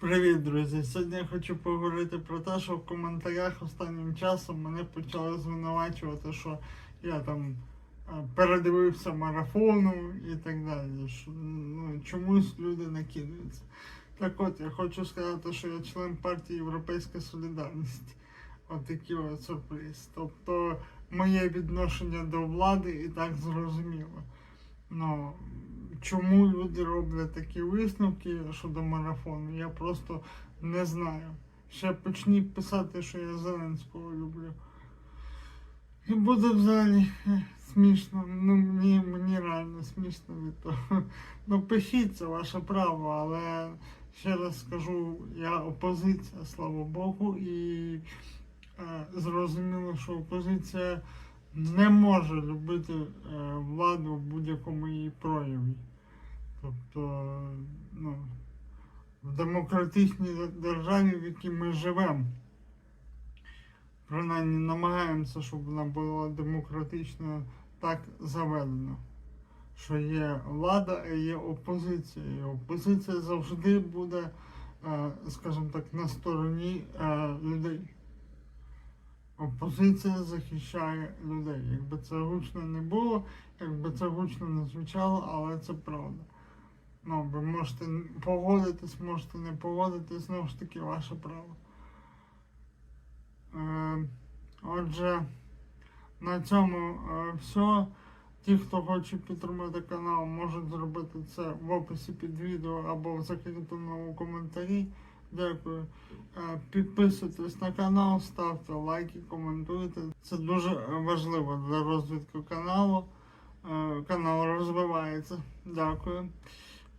Привіт, друзі! Сьогодні я хочу поговорити про те, що в коментарях останнім часом мене почали звинувачувати, що я там е, передивився марафону і так далі. Що, ну, чомусь люди накидаються. Так от, я хочу сказати, що я член партії Європейська Солідарність. От такий от сюрприз. Тобто моє відношення до влади і так зрозуміло. Ну, чому люди роблять такі висновки щодо марафону, я просто не знаю. Ще почніть писати, що я Зеленського люблю. І буде взагалі смішно. Ну мені, мені реально смішно від того. Ну пишіть, це ваше право, але ще раз скажу, я опозиція, слава Богу, і е, зрозуміло, що опозиція не може любити е, владу в будь-якому її прояві. Тобто, ну, в демократичній державі, в якій ми живемо, принаймні намагаємося, щоб вона була демократично так заведена. Що є влада, а є опозиція. І опозиція завжди буде, е, скажімо так, на стороні е, людей. Опозиція захищає людей. Якби це гучно не було, якби це гучно не звучало, але це правда. Ну, ви можете погодитись, можете не погодитись, знову ж таки, ваше право. Е, отже, на цьому е, все. Ті, хто хоче підтримати канал, можуть зробити це в описі під відео або в закріпленому коментарі. Дякую. Е, Підписуйтесь на канал, ставте лайки, коментуйте. Це дуже важливо для розвитку каналу. Е, Канал розвивається. Дякую.